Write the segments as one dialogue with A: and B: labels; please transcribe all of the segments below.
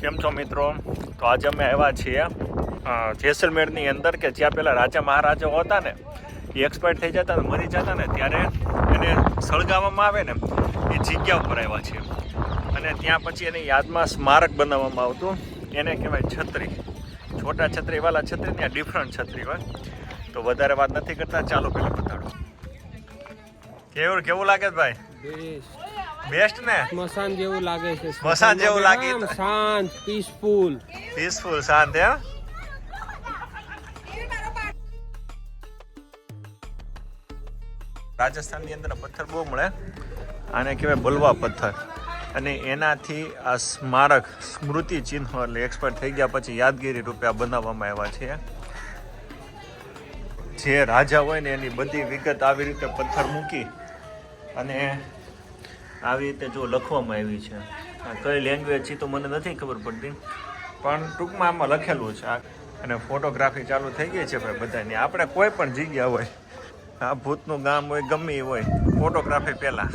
A: કેમ છો મિત્રો? તો આજે અમે આવ્યા છીએ જેસલમેરની અંદર કે જ્યાં પેલા રાજા મહારાજાઓ હતા ને, એ એક્સપાયર થઈ જતા મરી જતા ને ત્યારે એને સળગાવવામાં આવે ને, એ જગ્યા ઉપર આવ્યા છીએ. અને ત્યાં પછી એની યાદમાં સ્મારક બનાવવામાં આવતું, એને કહેવાય છત્રી. છોટા છત્રી, વાલા છત્રી ત્યાં ડિફરન્ટ છત્રી હોય. તો વધારે વાત નથી કરતા, ચાલો પેલા બતાડો. કેવું કેવું લાગે ભાઈ?
B: બેસ્ટ
A: ને?
B: સ્મશાન જેવું લાગે છે.
A: સ્મશાન જેવું લાગે
B: શાંત પીસફુલ
A: પીસફુલ શાંત હે રાજસ્થાનની અંદર પથ્થર બહુ મળે. આને કહેવાય બલવા પથ્થર. અને એનાથી આ સ્મારક સ્મૃતિ ચિહ્ન એટલે એક્સપાયર થઈ ગયા પછી યાદગીરી રૂપે આ બનાવવામાં આવ્યા છે. જે રાજા હોય ને એની બધી વિગત આવી રીતે પથ્થર મૂકી અને આવી રીતે જો લખવામાં આવી છે. કઈ લેંગ્વેજ છે તો મને નથી ખબર પડતી, પણ ટૂંકમાં આમાં લખેલું છે. અને ફોટોગ્રાફી ચાલુ થઈ ગઈ છે ભાઈ બધાની. આપણે કોઈ પણ જગ્યા હોય, આ ભૂતનું ગામ હોય, ગમે હોય ફોટોગ્રાફી પહેલાં.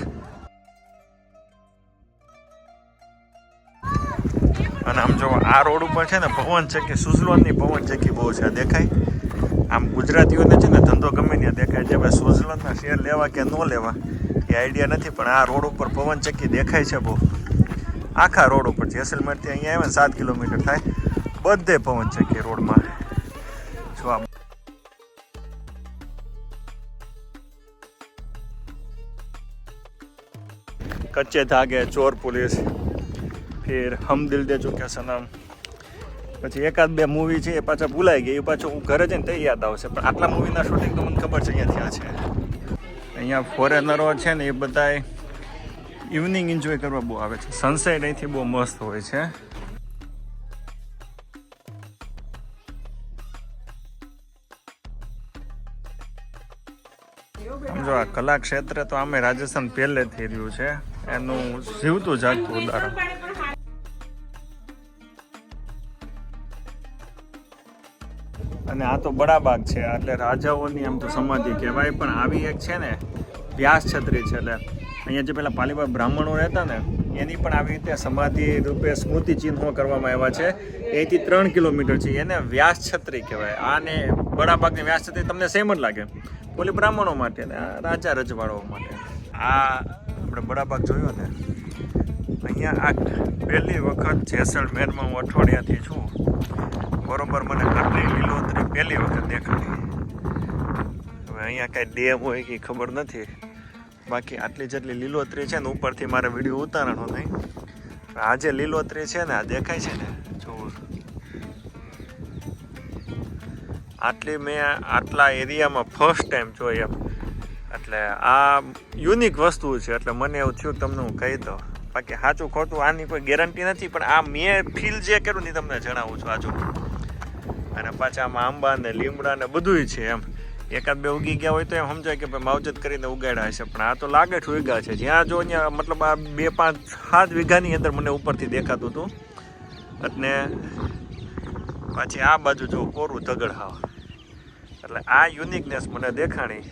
A: અને આમ જો આ રોડ ઉપર છે ને પવન ચક્કી સુઝલોનની પવન ચક્કી બહુ છે દેખાય? આમ ગુજરાતીઓને છે ને ધંધો ગમે ત્યાં દેખાય છે ભાઈ સુઝલોનના શેર લેવા કે ન લેવા એ આઈડિયા નથી, પણ આ રોડ ઉપર પવનચક્કી દેખાય છે બહુ. આખા રોડ ઉપર જેસલમેરથી અહીંયા આવે ને સાત કિલોમીટર થાય, બધે પવનચક્કી રોડમાં. જો આ કચ્ચે ધાગે ચોર પોલીસ, ફિર હમ દિલ દે ચુકે સનમ પછી એકાદ બે મૂવી છે, એ પાછા ભૂલાઈ ગઈ એ પાછું હું ઘરે જઈને તે યાદ આવશે પણ આટલા મૂવીના શૂટિંગ તો મને ખબર છે અહીંયા થયા છે. અહીંયા ફોરેનરો છે ને એ બધાય ઇવનિંગ એન્જોય કરવા બહુ આવે છે. સનસેટ અહીંથી બહુ મસ્ત હોય છે. સમજો, આ કલા ક્ષેત્ર તો આમે રાજસ્થાન પહેલેથી રહ્યું છે. એનું જીવતું જાગતું ઉદાહરણ. અને આ તો બડાબાગ છે, એટલે રાજાઓની આમ તો સમાધિ કહેવાય, પણ આવી એક છે ને વ્યાસ છત્રી છે એટલે અહીંયા જે પેલા પાલીબાગ બ્રાહ્મણો રહેતા ને, એની પણ આવી રીતે સમાધિ રૂપે સ્મૃતિ ચિહ્નો કરવામાં આવ્યા છે. અહીંથી ત્રણ કિલોમીટર છે, એને વ્યાસ છત્રી કહેવાય. આને બડાબાગની વ્યાસ છત્રી તમને સેમ જ લાગે. પોલી બ્રાહ્મણો માટે ને રાજા રજવાડાઓ માટે. આ આપણે બડાબાગ જોયો ને, અહીંયા આ પહેલી વખત જેસલમેરમાં હું અઠવાડિયાથી છું. બરોબર મને આટલી લીલોતરી પહેલી વખત દેખાડી. હવે અહીંયા કાંઈ ડેમ હોય કે ખબર નથી. બાકી આટલી જેટલી લીલોતરી છે ને ઉપરથી મારે વીડિયો ઉતારવાનો નહીં. આ જે લીલોતરી છે ને, આ દેખાય છે ને, જોવું. આટલી મેં આટલા એરિયામાં ફર્સ્ટ ટાઈમ જોઈ એમ. એટલે આ યુનિક વસ્તુ છે, એટલે મને એવું થયું તમને હું કહી દઉં. બાકી સાચું ખોટું આની કોઈ ગેરંટી નથી, પણ આ મેં ફીલ જે કર્યું ને તમને જણાવું છું આજુ અને પાછા આમાં આંબા ને લીમડા ને બધુંય છે એમ. એકાદ બે ઉગી ગયા હોય તો એમ સમજાય કે ભાઈ માવજત કરીને ઉગાડ્યા હશે. પણ આ તો લાગે છે ઉગ્યા છે. જ્યાં જો ત્યાં મતલબ આ બે પાંચ સાત વીઘાની અંદર મને ઉપરથી દેખાતું હતું. અને પછી આ બાજુ જો કોરું તગડ હાવ. એટલે આ યુનિકનેસ મને દેખાણી.